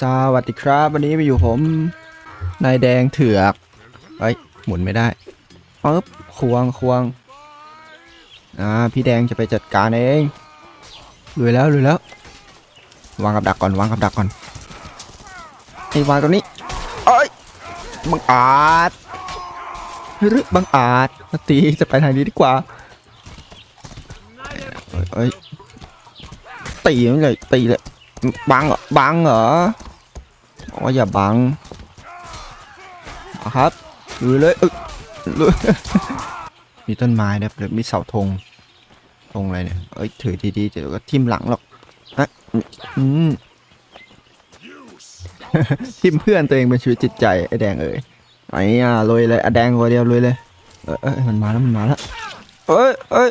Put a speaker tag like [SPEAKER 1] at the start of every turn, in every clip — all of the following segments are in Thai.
[SPEAKER 1] สวัสดีครับ วันนี้มาอยู่ผมนายแดงเถือกเฮ้ยหมุนไม่ได้ปึ๊บควงควงอ่าพี่แดงจะไปจัดการเองลุยแล้วลุยแล้ว วางกับดักก่อนวางกับดักก่อนไอ้วางตรงนี้เอ้ยบังอาจหรือบังอาจมาตีจะไปทางนี้ดีกว่าเอ้ยตีมันเลยตีเลย บังบังเหรอบอกว่าอย่าบังเอาครับลุยเลยอึกลุยมีต้นไม้นะแล้วมีเสาธงธงอะไรเนี่ยเอ้ยถือดีๆเดี๋ยวก็ทิ่มหลังหรอกอะอืมทิมเพื่อนตัวเองเป็นชีวิตจิตใจไอ้แดงเอ้ยไอ้อะลุยเลยไอะแดงคนเดียวลุยเลยเอ้ยเอ้ยมันมาแล้วมันมาแล้วเอ้ยเอ้ย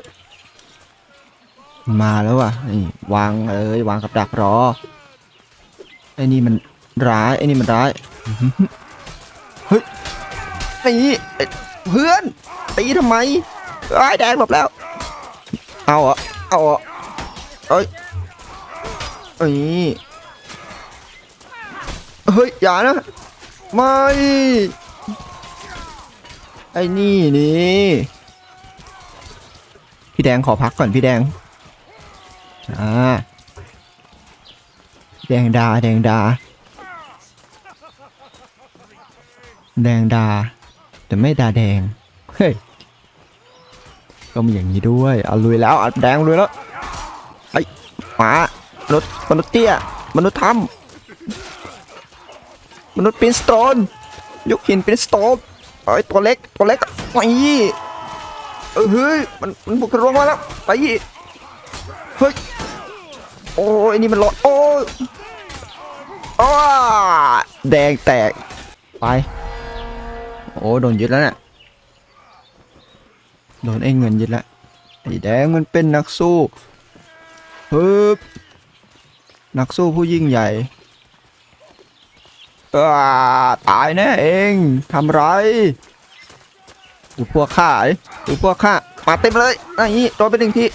[SPEAKER 1] มันมาแล้วว่ะนี่วางเอ้ยวางกับดักรอไอ้นี่มันร้ายไอ้นี่มันร้ายอื้อหือเฮ้ยตีไอ้เพื่อนตีทำไมไอ้ยแดงหลบแล้ว เอาเหรอะเอาเหรอะเอ้ยเอ้ยเฮ้ยอย่านะไม่ไอ้นี่นี่พี่แดงขอพักก่อนพี่แดง อ่าแดงดาแดงดา แดงดา แต่ไม่ดาแดง เฮ้ย ก็มีอย่างนี้ด้วยเอาลุยแล้วเอาแดงลุยแล้วไอ้หมามนุษย์มนุษย์เตี้ยมนุษย์ถ้ำมนุษย์ปินสโตนยกหินปินสโตนไอ้ตัวเล็กตัวเล็กไปเออเฮ้ยมันมันบุกทะลวงมาแล้วไป โอ้ยนี่มันร้อนโอ้ยอ้าแดงแตก ไป โอ้โดนยึดแล้วเนี่ยโดนไอ้เงินยึดแล้วไอ้แดงมันเป็นนักสู้ฮึบนักสู้ผู้ยิ่งใหญ่อ้าตายแน่เองทำไรดูพวกข้าดิดูพวกข้ามาเต็มเลยไอ้นี่โดนไปหนึ่งที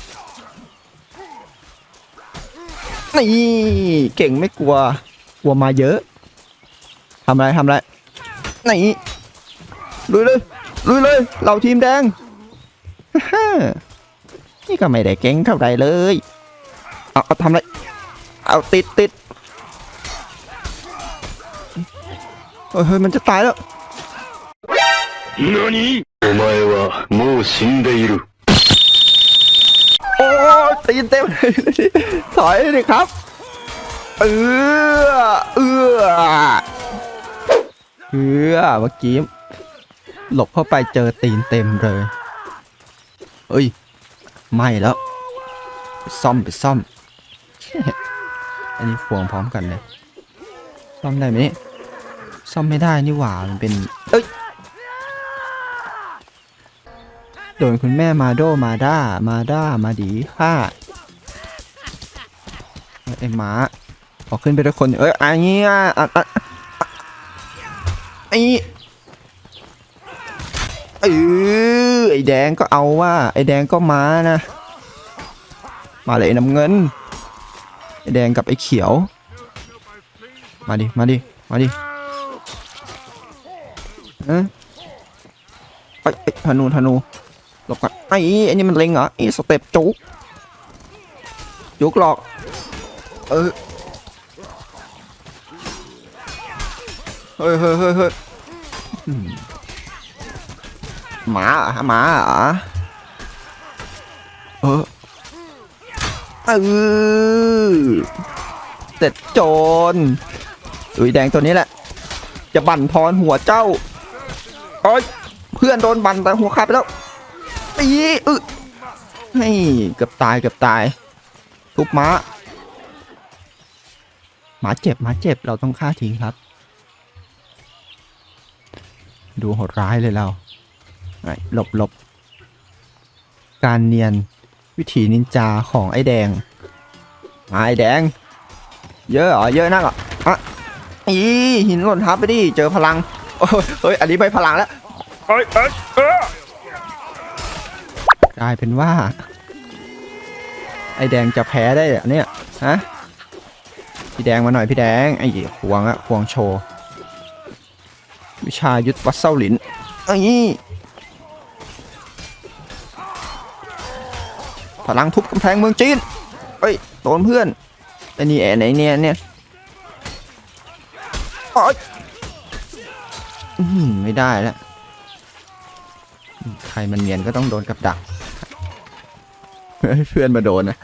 [SPEAKER 1] นี่เก่งไม่กลัว กลัวมาเยอะทำอะไรทำอะไรนี่ลุยเลยลุยเลย เราทีมแดง ฮ่านี่ก็ไม่ได้เก่งเท่าไหรเลย เอาเอาทำอะไร เอาติดติดเฮ้ยเฮ้ยมันจะตายแล้ว
[SPEAKER 2] 何お前はもう死んでいる。
[SPEAKER 1] โอ้ยตีนเต็มเลยถอยเลยครับ เออเออเออเมื่อกี้หลบเข้าไปเจอตีนเต็มเลย เอ้ย ไม่แล้ว ซ่อมไปซ่อม อันนี้ฟวงพร้อมกันเลย ซ่อมได้ไหมนี่ ซ่อมไม่ได้นี่หว่า มันเป็น เอ้ย โดนคุณแม่มาโดมาด้ามาด้ามาดีฆ่าไอ้หมาออกขึ้นไปทุกคน เอ้ยอันนี้อะอะไอ้เออไอ้แดงก็เอาว่า ไอ้แดงก็มานะ มาเลยน้ำเงิน ไอ้แดงกับไอ้เขียว มาดิ มาดิ มาดิเอ้ยไปไปธนูธนู หลบก่อนไอ้ไอ้นี่มันเล็งเหรอไอ้สเต็ปจุกจุกหลอกเออเฮ้ยเฮ้ยเฮ้ยเฮ้ยมหมาเหรอหมาเหรอเออเออเสร็จโจรอุ้ยแดงตัวนี้แหละ จะบั่นทอนหัวเจ้าโอ้ยเพื่อนโดนบั่นแต่หัวขาดไปแล้ว ตีอึให้เกือบตายเกือบตาย ทุบม้าหมาเจ็บหมาเจ็บเราต้องฆ่าทิ้งครับ ดูโหดร้ายเลยเราไอ้หลบหลบการเนียนวิถีนินจาของไอ้แดงมาไอ้แดง เยอะเหรอเยอะนักเหรออะอีหินหล่นทับไปดิเจอพลังโอ้ยเฮ้ยอันนี้ไม่พลังแล้ว
[SPEAKER 2] เอ้ยเอ้ยเอ้ย
[SPEAKER 1] กลายเป็นว่า ไอแดงจะแพ้ได้เหรอเนี่ยฮะพี่แดงมาหน่อยพี่แดงไอ้ควงอะควงโชว์วิชายุทธวัดเส้าหลินไอ้นี่พลังทุบกำแพงเมืองจีนเอ้ยโดนเพื่อนไอ้นี่แอนไหนเนี่ยเนี่ยโอ๊ยอื้อหือไม่ได้แล้ว ใครมันเนียนก็ต้องโดนกับดัก เฮ้ยเพื่อนมาโดนนะ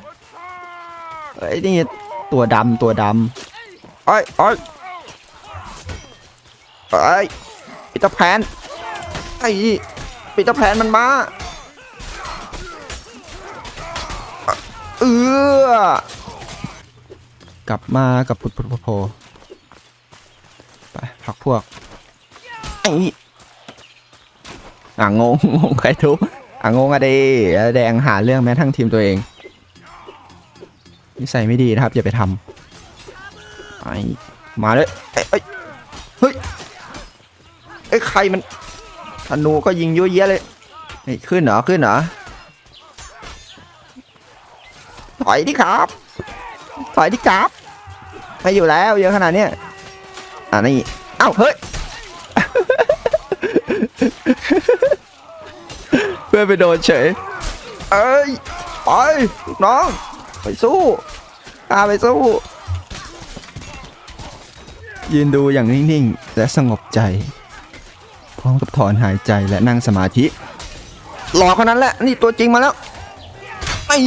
[SPEAKER 1] ไอ้ยนี่ตัวดำตัวดำไอ้ไอ้ยไอ้ยปีเตอร์แพนไอ้ปีเตอร์แพนมันมาเออกลับมากับพุทธพุทธโพไปพักพวกไอ้อะงงงงใครทุก อะงงอะดิแดงหาเรื่องแม้ทั้งทีมตัวเองนิสัยไม่ดีนะครับ อย่าไปทำไอ้มาเลยเอ้ยเฮ้ยไอ้ใครมันธนูก็ยิงยั่วเยะเลยขึ้นเหรอขึ้นเหรอถอยดิครับ ถอยดิครับไม่อยู่แล้วเยอะขนาดเนี้ยอะนี่เอ้าเฮ้ย พื่อนไปโดนเฉย เอ้ยไปลูกน้องไปสู้กล้าไปสู้ ยืนดูอย่างนิ่งๆ และสงบใจ พร้อมกับถอนหายใจและนั่งสมาธิ หลอกคนนั้นแหละ นี่ตัวจริงมาแล้วไอ้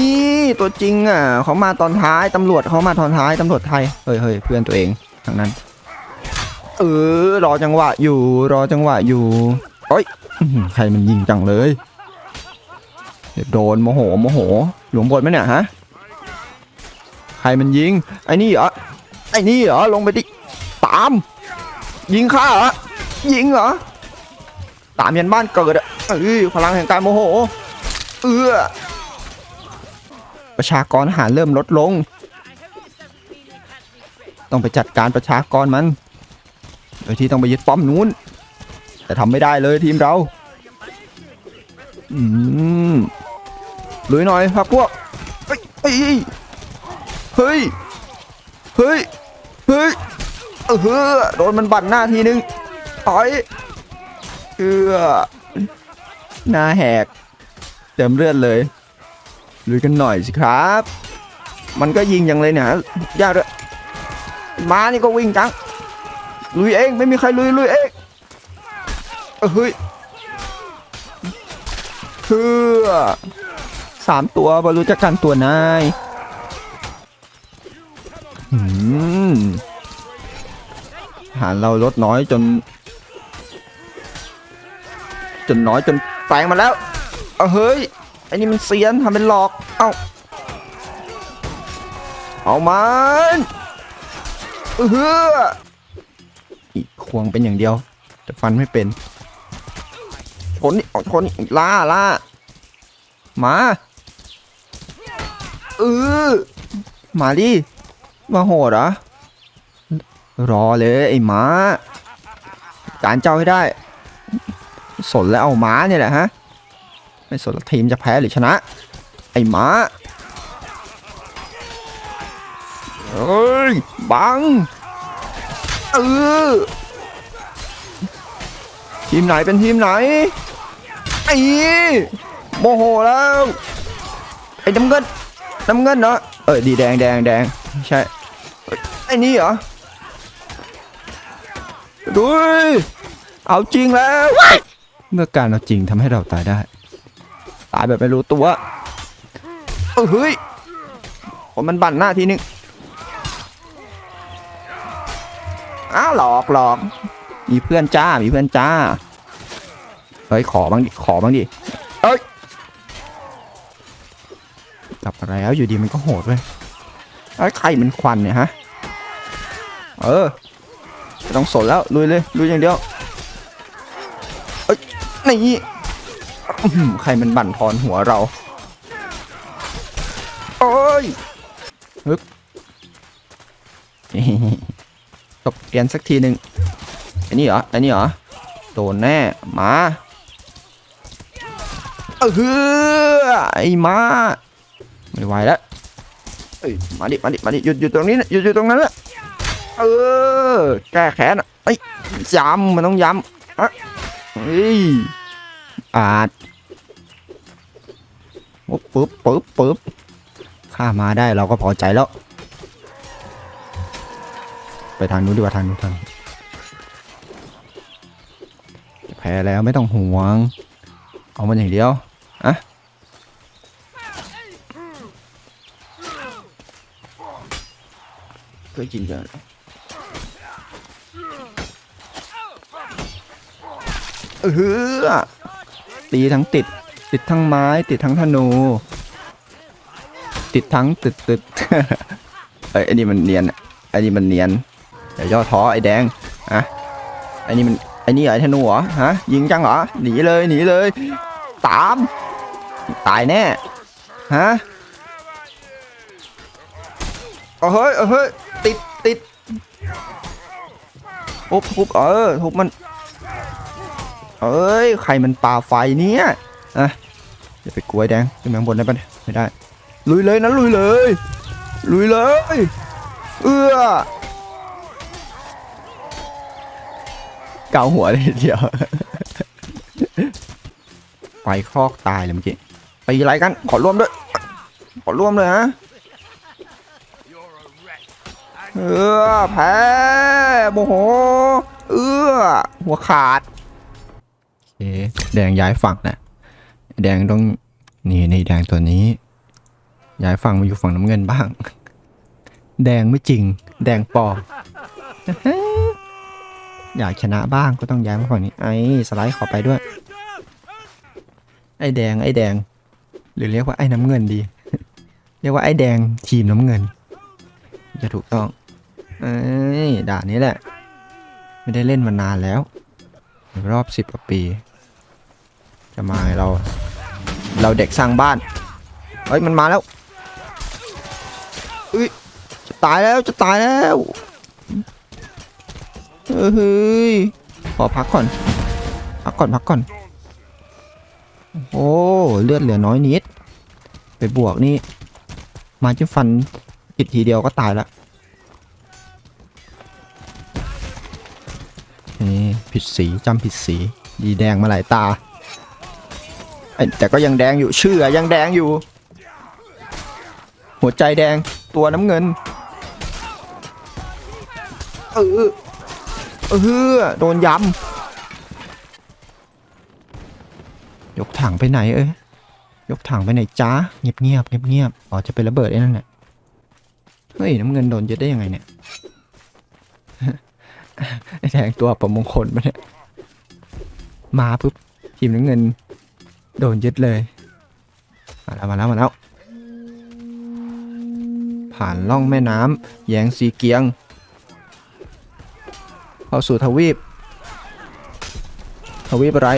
[SPEAKER 1] ตัวจริงอะเขามาตอนท้ายตำรวจเขามาตอนท้ายตำรวจไทย เฮ้ยเฮ้ยเพื่อนตัวเองทางนั้น เออรอจังหวะอยู่ รอจังหวะอยู่โอ้ยอื้อหือใครมันยิงจังเลย เดี๋ยวโดนโมโหโมโหหลวงบนไหมเนี่ยฮะใครมันยิงไอ้นี่เหรอไอ้นี่เหรอลงไปดิตาม ยิงข้าเหรอยิงเหรอตามยันบ้านเกิดอะเอ้ยพลังแห่งการโมโหเอื้อประชากรหารเริ่มลดลง ต้องไปจัดการประชากรมัน โดยที่ต้องไปยึดป้อมนู้น แต่ทำไม่ได้เลยทีมเรา อืม ลุยหน่อยครับพวกเฮ้ยเฮ้ยเฮ้ยเฮ้ยเฮ้ยเออโดนมันบั่นหน้าทีนึงต่อยเอือหน้าแหกเต็มเลือดเลยลุยกันหน่อยสิครับ มันก็ยิงอย่างเลยเนี่ยยากด้วยม้านี่ก็วิ่งจังลุยเองไม่มีใครลุยลุยเองเออเฮ้ยคือ สามตัวบรรลุจักกันตัวนายหารเราลดน้อยจน จนน้อยจนแปลงมาแล้ว เอาเฮ้ยไอ้นี่มันเซียนทำเป็นหลอก เอาเอามันเอออีกควงเป็นอย่างเดียวแต่ฟันไม่เป็นชนนี่เอาชนนี่ล่าล่ามา เออมาดิมาโหดเหรอรอเลยไอ้หมาการเจ้าให้ได้ สนแล้วเอาหมาเนี่ยแหละฮะ ไม่สนทีมจะแพ้หรือชนะ ไอ้หมาเอ้ย บัง เออ ทีมไหนเป็นทีมไหน ไอ้ โมโหแล้ว ไอ้น้ำเงิน น้ำเงินเนาะเออดีแดงแดงแดงใช่ไอ้นี่เหรอดูยเอาจริงแล้ว เมื่อการเอาจริงทำให้เราตายได้ ตายแบบไม่รู้ตัวเออเฮ้ยผมมันบั่นหน้าทีนึงอ้าวหลอกหลอกมีเพื่อนจ้ามีเพื่อนจ้าเฮ้ยขอบ้างดิขอบ้างดิเอ้ย กลับมาแล้วอยู่ดีมันก็โหดเว้ยไอ้ใครมันควันเนี่ยฮะ เออไม่ต้องสนแล้วลุยเลยลุยอย่างเดียวเอ้ยนี่อื้อหือใครมันบั่นทอนหัวเราโอ้ยฮึบตบเกียนสักทีหนึ่งไอ้นี่เหรอไอ้นี่เหรอโดนแน่มาเออไอ้มา ไม่ไหวแล้วเอ้ยมาดิมาดิมาดิหยุดอยู่ตรงนี้นะหยุดอยู่ตรงนั้นแหละเออแก้แค้นอะเอ้ยย้ำมันต้องย้ำอะเฮ้ยอาดปุ๊บปุ๊บปุ๊บปุ๊บข้ามาได้เราก็พอใจแล้ว ไปทางนู้นดีกว่าทางนู้นทางแพ้แล้วไม่ต้องห่วง เอามันอย่างเดียวอะ ก็จริงจังเออตีทั้งติด ติดทั้งไม้ ติดทั้งธนูติดทั้งตึดตึดเอ้ยไอ้นี่มันเนียนอะไอ้นี่มันเนียนเดี๋ยวย่อท้อไอ้แดงอะไอ้นี่มันไอ้นี่ไอ้ธนูเหรอฮะยิงจังเหรอหนีเลยหนีเลย ตาม ตายแน่ฮะ เอาเฮ้ยเอาเฮ้ยติดติดทุบทุบเออทุบมัน เอ้ยใครมันปาไฟเนี่ยอะอย่าไปกลัวแดงขึ้นมาข้างบนได้ปะเนี่ยไม่ได้ ลุยเลยนะลุยเลย ลุยเลย เอื้อเกาหัวเลยเดียวไฟคลอกตายเลยเมื่อกี้ไปอะไรกัน ขอร่วมด้วย ขอร่วมเลยฮะ เออแพ้โมโห เออหัวขาดโอเคแดงย้ายฝั่งนะแดงต้องนี่นี่แดงตัวนี้ ย้ายฝั่งมาอยู่ฝั่งน้ำเงินบ้าง แดงไม่จริง แดงปลอมอยากชนะบ้างก็ต้องย้ายมาฝั่งนี้ ไอ้สไลด์ขอไปด้วย ไอ้แดงไอ้แดง หรือเรียกว่าไอ้น้ำเงินดี เรียกว่าไอ้แดงทีมน้ำเงิน จะถูกต้อง เอ้ยด่านนี้แหละ ไม่ได้เล่นมานานแล้ว รอบสิบกว่าปี จะมาไงเรา เราเด็กสร้างบ้าน เฮ้ย มันมาแล้วอุ้ยจะตายแล้วจะตายแล้วเฮ้ยขอพักก่อน พักก่อนพักก่อน โอ้เลือดเหลือน้อยนิด ไปบวกนี่ มาจิ้มฟันกิดทีเดียวก็ตายละ นี่ผิดสีจำผิดสีดีแดงมาหลายตาแต่ก็ยังแดงอยู่เชื่อยังแดงอยู่ หัวใจแดงตัวน้ำเงินเออเออโดนย้ำยกถังไปไหนเอ้ยยกถังไปไหนจ้าเงียบเงียบเงียบเงียบอ๋อจะเป็นระเบิดไอ้นั่นแหละเฮ้ยน้ำเงินโดนยึดได้ยังไงเนี่ย ไอแดงตัวประมงคลมาเนี่ยมาปุ๊บทีมน้ำเงิน โดนยึดเลย มาแล้วมาแล้วมาแล้ว ผ่านล่องแม่น้ำแยงสีเกียง เข้าสู่ทวีป ทวีปอะไร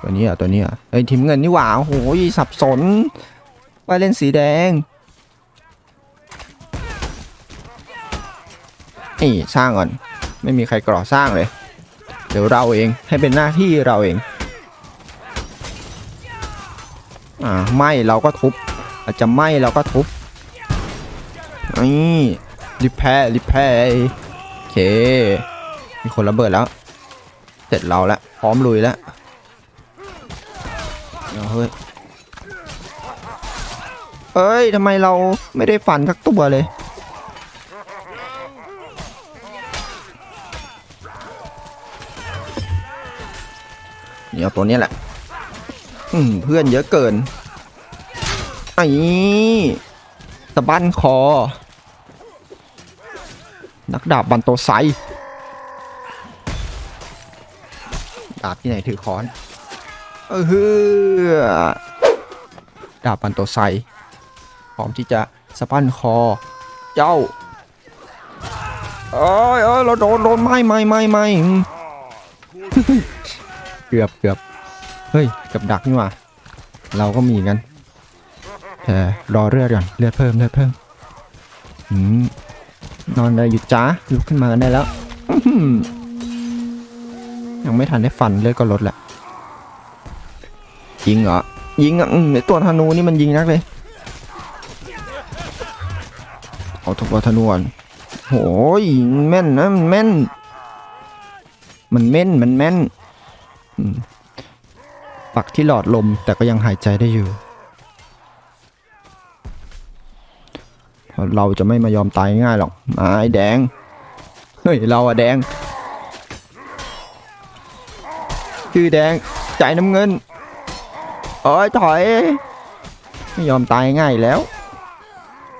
[SPEAKER 1] ตัวนี้อะตัวนี้อะเอ้ทีมเงินนี่หว่าโอ้โหสับสนว่าเล่นสีแดง นี่สร้างก่อน ไม่มีใครก่อสร้างเลย เดี๋ยวเราเองให้เป็นหน้าที่เราเอง อ่าไหม่เราก็ทุบ อาจจะไหม่เราก็ทุบนี่รีแพร์รีแพร์โอเค มีคนระเบิดแล้ว เสร็จเราแล้วพร้อมลุยแล้วเอ้ยเอ้ยทำไมเราไม่ได้ฟันสักตัวเลย นี่เอาตัวนี้แหละ อืมเพื่อนเยอะเกินไอ้สะบั้นคอ นักดาบบันโตไซดาบที่ไหนถือค้อน เออฮือดาบบันโตไซพร้อมที่จะสะบั้นคอ เจ้าเอ้ยเอ้ยเราโดนโดนไหม้ไหม้ไหม้ไหม้อืม เกือบเกือบเฮ้ยกับดักนี่หว่าเราก็มีกันแต่รอเลือดก่อนเลือดเพิ่มเลือดเพิ่มอืมนอนเลยหยุดจ้าลุกขึ้นมากันได้แล้วยังไม่ทันได้ฟันเลือดก็ลดแหละยิงเหรอยิงอะอืมไอตัวธนูนี่มันยิงนักเลยเอาทุกวัฒนวนโหยแม่นนะมันแม่น มันแม่นมันแม่นอืม ปักที่หลอดลมแต่ก็ยังหายใจได้อยู่เราะเราจะไม่มายอมตายง่ายหรอกมาไอ้แดง เฮ้ย เราอะแดง ชื่อแดงใจน้ำเงินโอ้ยถอย ไม่ยอมตายง่ายแล้ว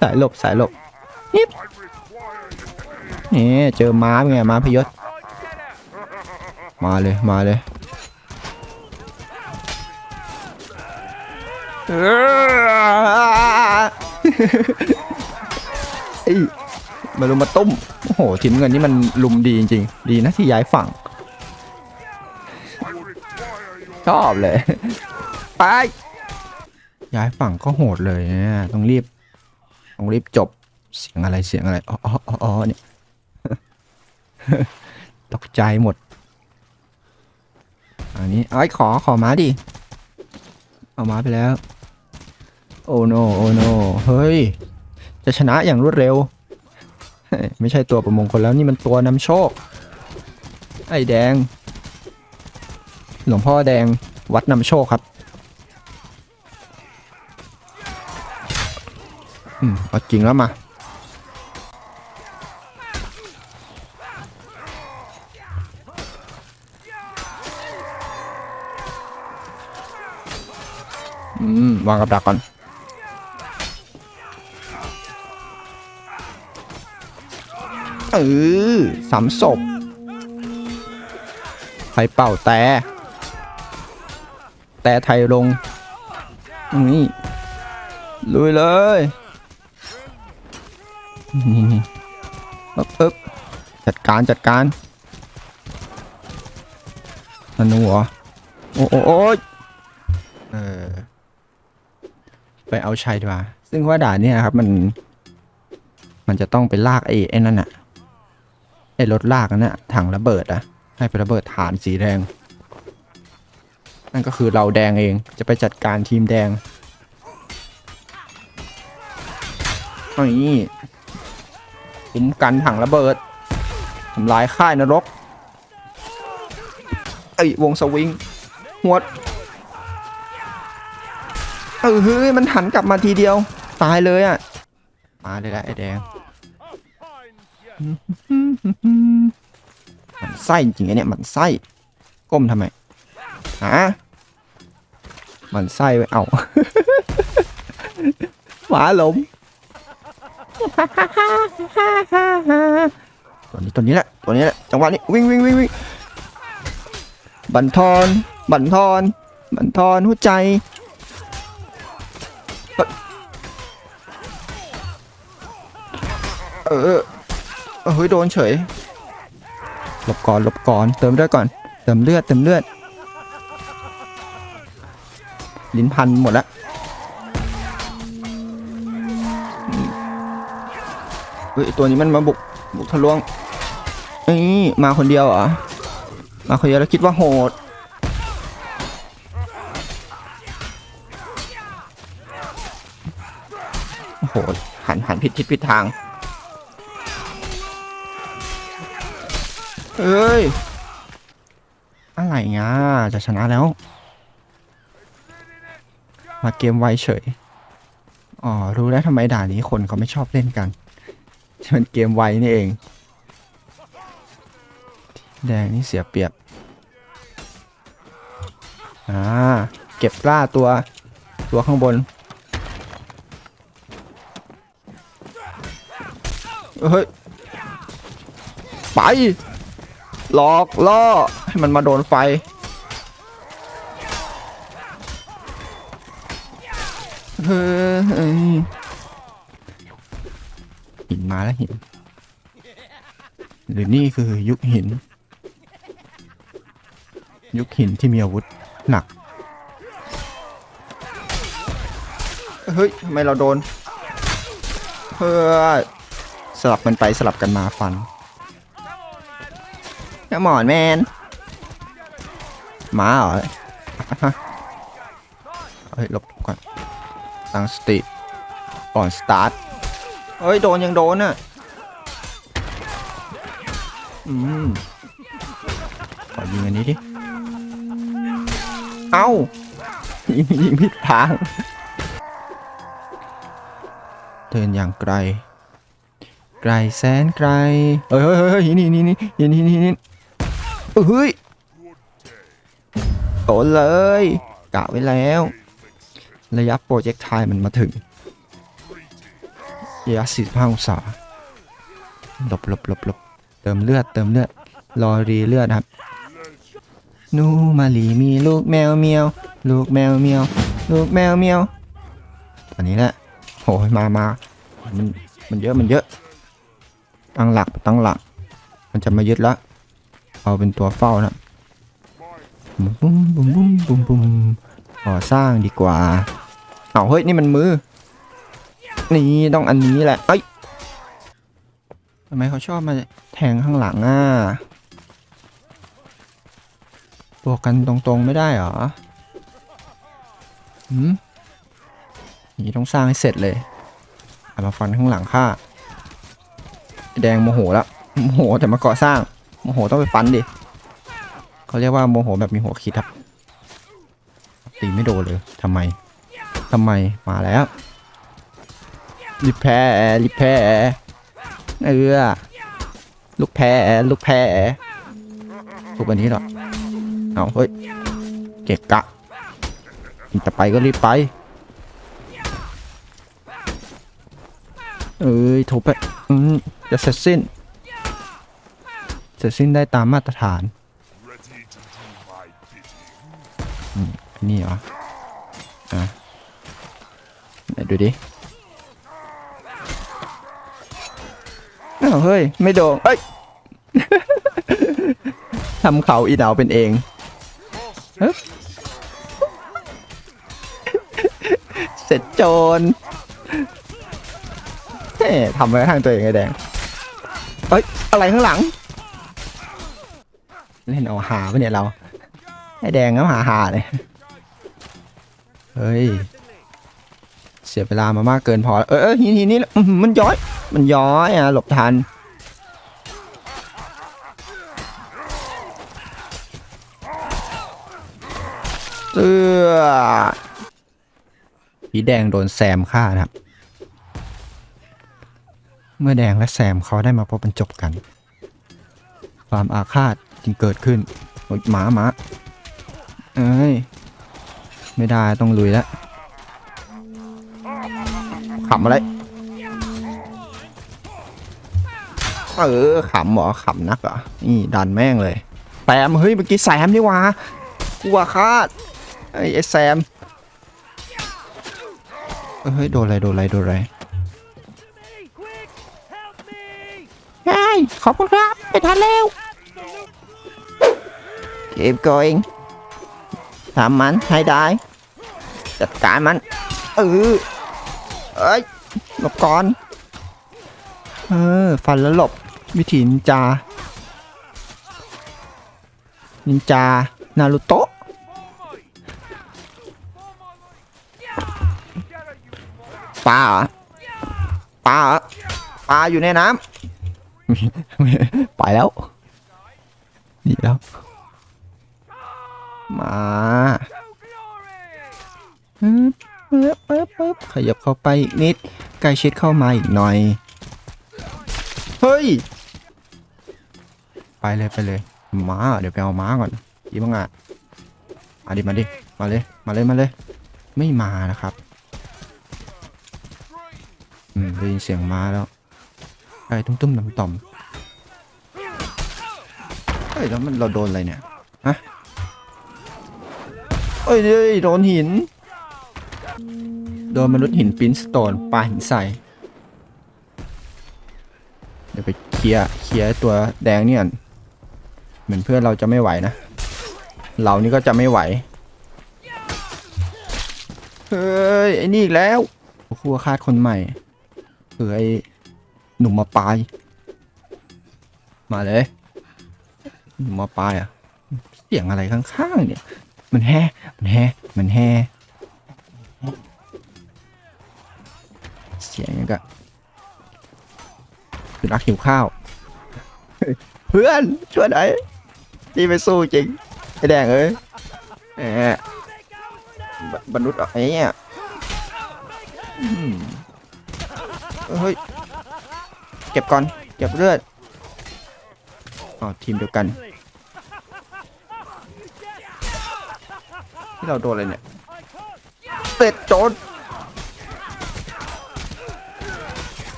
[SPEAKER 1] สายหลบสายหลบนิบนี่เจอม้าเป็นไงม้าพยศ มาเลยมาเลย เอ้มาลุมมาตุ้ม โอ้โหทีมเงินนี่มันลุมดีจริงๆ ดีนะที่ย้ายฝั่ง ชอบเลย ไป ย้ายฝั่งก็โหดเลยเนี่ยต้องรีบ ต้องรีบจบ เสียงอะไร เสียงอะไร อ๋ออ๋ออ๋อเนี่ย ตกใจหมด อันนี้เอ้ขอ ขอมาดิ เอามาไปแล้ว โอ้โนโอ้โนเฮ้ย จะชนะอย่างรวดเร็ว ไม่ใช่ตัวประมงคนแล้วนี่มันตัวนำโชค ไอ้แดง หลวงพ่อแดงวัดนำโชคครับอืมเอาจริงแล้วมา อืม วางกับดักก่อน เออสามศพใครเป่าแต่แต่ไทยลงนี่ลุยเลยนี่ปึ๊บปึ๊บจัดการจัดการนันหนูเหรอโอ้โอ้โอ้ยเออไปเอาชัยดีกว่า ซึ่งว่าด่านเนี่ยครับมัน มันจะต้องไปลากไอ้ไอ้นั่นอะ ไอ้รถลากนั่นอะถังระเบิดอะให้ไประเบิดฐานสีแดง นั่นก็คือเราแดงเองจะไปจัดการทีมแดงเอาอย่างนี้คุ้มกันถังระเบิดทำลายค่ายนรกเอ้วงสวิงหวดเออเฮ้ยมันหันกลับมาทีเดียว ตายเลยอะ มาเลยละไอ้แดง มันไส้จริงๆไอ้เนี่ยมันไส้ ก้มทำไมฮะมันไส้ไว้เอาหมาหลมตัวนี้ตัวนี้แหละตัวนี้แหละจังหวะนี้วิ่งวิ่งวิ่งวิ่งบันทอนบันทอนบันทอนหัวใจเออ เฮ้ยโดนเฉยหลบก่อนหลบก่อนเติมเลือดก่อนเติมเลือดเติมเลือดลิ้นพันหมดแล้วเฮ้ยตัวนี้มันมาบุกบุกทะลวงนี่มาคนเดียวเหรอมาคนเดียวแล้วคิดว่าโหดโอ้โหหันหันผิดทิศผิดทาง เอ้ย อะไรเงี้ยจะชนะแล้ว มาเกมไวเฉย อ๋อ รู้แล้วทำไมด่านนี้คนเขาไม่ชอบเล่นกันมันเกมไวนี่เอง แดงนี่เสียเปรียบ อ่า เก็บล้าตัว ตัวข้างบน เฮ้ย ไป ลอกล่อให้มันมาโดนไฟ เฮ้ยหินมาแล้วหินหรือนี่คือยุคหิน ยุคหินที่มีอาวุธหนัก เฮ้ยทำไมเราโดนเฮ้ยสลับกันไปสลับกันมาฟัน หมอนแมนหมาเหรอเฮ้ยหลบก่อนตั้งสติก่อนสตาร์ทเอ้ย โดนยังโดนอะ อืมขอยิงอันนี้ดิ เอ้ายิงยิงผิดทาง เดินอย่างไกล ไกลแสนไกล เฮ้ยเฮ้ยเฮ้ยนี่นี่นี่นี่นี่นี่นี่ เฮ้ยโดนเลยกะไว้แล้ว ระยะโปรเจกต์ไทมันมาถึงระยะ45องศาหลบหลบหลบหลบเติมเลือดเติมเลือดรอรีเลือดครับนูมาลีมีลูกแมวเมียว ลูกแมวเมียว ลูกแมวเมียวอันนี้แหละโอ้ยมามามันมันเยอะมันเยอะตั้งหลักตั้งหลัก มันจะมายึดและ เอาเป็นตัวเฝ้านะบุ้มบุ้มบุ้มบุ้มบุ้มก่อสร้างดีกว่าเอาเฮ้ยนี่มันมือ นี่ต้องอันนี้แหละเอ้ยทำไมเขาชอบมาแทงข้างหลังอะบวกกันตรงๆไม่ได้หรอหืมนี่ต้องสร้างให้เสร็จเลยเอามาฟันข้างหลังข้าแดงโมโหแล้วโมโหแต่มาก่อสร้าง โมโหต้องไปฟันดิเขาเรียกว่าโมโหแบบมีหัวคิดครับตีไม่โดนเลยทำไมทำไมมาแล้วรีแพ้รีแพ้เออลูกแพ้ลูกแพ้ทุกวันนี้หรอเอาเฮ้ยเกะกะจะไปก็รีบไปเอ้ยถูกไปจะเสร็จสิ้น เสร็จสิ้นได้ตามมาตรฐานอันนี้เหรอ อะไหนดูดิอ้าวเฮ้ย ไม่โดนเอ้ยทำเขาอีดาวเป็นเองเสร็จโจรเฮ้ทำไว้ข้างตัวเองไอ้แดง เอ้ย อะไรข้างหลัง เล่นเอาหาปะเนี่ยเราไอ้แดงก็หาหาเลย เฮ้ย เสียเวลามามากเกินพอ เออเออหินหินนี่มันย้อย มันย้อยอะหลบทัน เสื้อผีแดงโดนแซมฆ่านะครับ เมื่อแดงและแซมเขาได้มาพบบรรจบกัน ความอาฆาต จึงเกิดขึ้นหมาหมาเอ้ยไม่ได้ต้องลุยแล้วขำอะไรเออขำหรอขำนักเหรอนี่ดันแม่งเลยแซมเฮ้ยเมื่อกี้แซมนี่ว่ากูว่าคาดไอ้แซมเฮ้ยโดนอะไรโดนอะไรโดนอะไรไอ้ยขอบคุณครับไปทันแล้ว keep going ทำมันให้ได้ จัดการมัน เออเอ้ยหลบก่อน เออ ฟันแล้วหลบ วิธีนินจา นินจา นารูโตะ ปลาปลาปลาอยู่ในน้ำ ไปแล้ว หนีแล้ว มาปึ๊บปึ๊บปึ๊บปึ๊บขยับเข้าไปอีกนิดใกล้ชิดเข้ามาอีกหน่อย เฮ้ย ไปเลยไปเลยม้าเดี๋ยวไปเอาม้าก่อนยี่บังอะมาดิมาดิมาเลยมาเลยมาเลย ไม่มานะครับอืมได้ยินเสียงม้าแล้วไอ้ตุ้มตุ้มต่ำต่อมเฮ้ยแล้วมันเราโดนอะไรเนี่ยฮะ เอ้ยโดนหิน โดนมนุษย์หินปรินสโตนปาหินใส่เดี๋ยวไปเคลียร์เคลียร์ตัวแดงเนี่ยเหมือนเพื่อนเราจะไม่ไหวนะ เรานี่ก็จะไม่ไหว เฮ้ยไอ้นี่อีกแล้วคู่อาฆาตคนใหม่คือไอ้หนุ่มมาปลาย มาเลย หนุ่มมาปลายอะ เสียงอะไรข้างๆเนี่ย มันแฮ่มันแฮ่มันแฮ่เสียงย่างกับสุนัขหิวข้าว เพื่อนช่วยหน่อยนี่ไปสู้จริงไอ้แดงเอ้ยแหมบรรลุษไอ้เนี่ยเฮ้ย เก็บก่อน เก็บเลือดอ๋อทีมเดียวกัน ที่เราโดนอะไรเนี่ยเตะโจน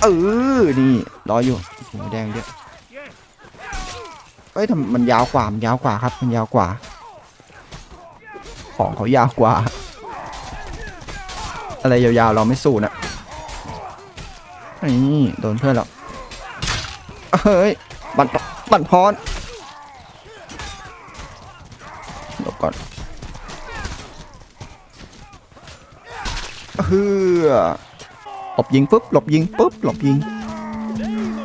[SPEAKER 1] เออ นี่รออยู่หัวแดงเยอะเอ้ยทำมันยาวกว่า มันยาวกว่าครับ มันยาวกว่า ของเขายาวกว่า อะไรยาวๆ เราไม่สู้นะนี่โดนเพื่อนเราเฮ้ย บันบันพร หลบยิงปุ๊บหลบยิงปุ๊บหลบยิง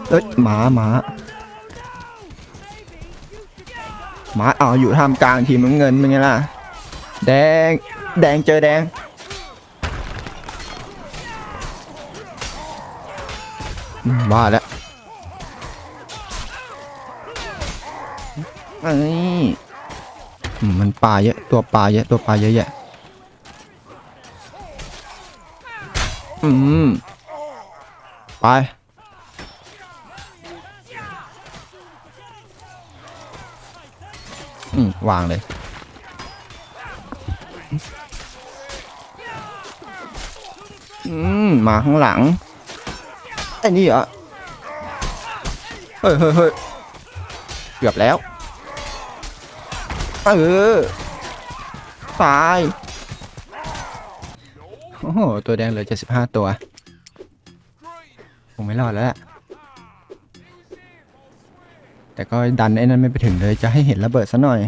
[SPEAKER 1] เอ้ยหมาหมาหมาเอาอยู่ท่ามกลางทีมน้ำเงินเป็นไงล่ะ แดงแดงเจอแดงมว่าแล้วไอ้ยมันปลาเยอะตัวปลาเยอะตัวปลาเยอะแยะ อืม ไป อืม วางเลย อืม มาข้างหลัง ไอ้นี่เหรอ เฮ้ยเฮ้ยเฮ้ยเกือบแล้ว เออ ตาย อ้โห ตัวแดงเหลือเจ็ดสิบห้าตัว คงไม่รอดแล้วแหละแต่ก็ดันไอ้นั้นไม่ไปถึงเลย จะให้เห็นระเบิดซะหน่อย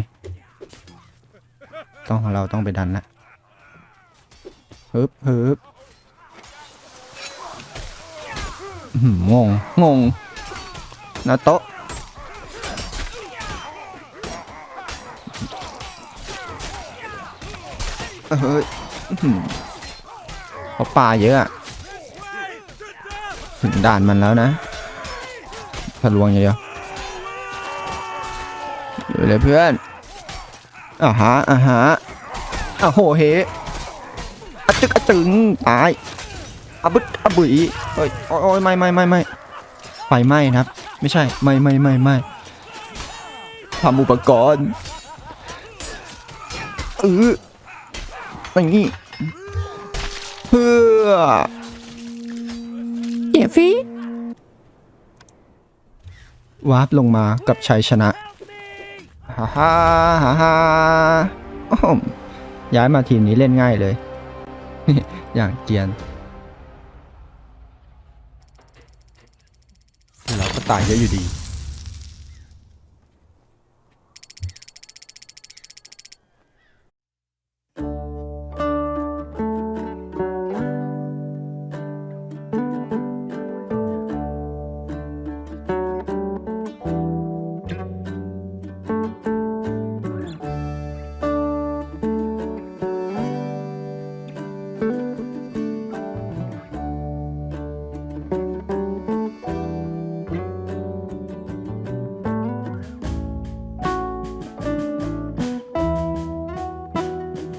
[SPEAKER 1] ต้องของเราต้องไปดันละฮึบฮึบงง งงนาโตะเฮ้ย เขาปลาเยอะอะถึงด่านมันแล้วนะทะลวงอย่างเดียวอยู่เลยเพื่อนอ่าฮะอ่าฮะอ่าโหเฮอะจึกอะจึงตายอะบึดอะบุ๋ยเฮ้ยโอ้ยโอ้ยไม่ไม่ไม่ไม่ไฟไหม้นะครับ ไม่ใช่ไม่ไม่ไม่ไม่ทำอุปกรณ์เอออย่างนี้ เพื่อเก็บฟีวาร์ปลงมากับชัยชนะฮ่าฮ่าฮ่าฮ่าย้ายมาทีมนี้เล่นง่ายเลย อย่างเกียน เราก็ตายเยอะอยู่ดี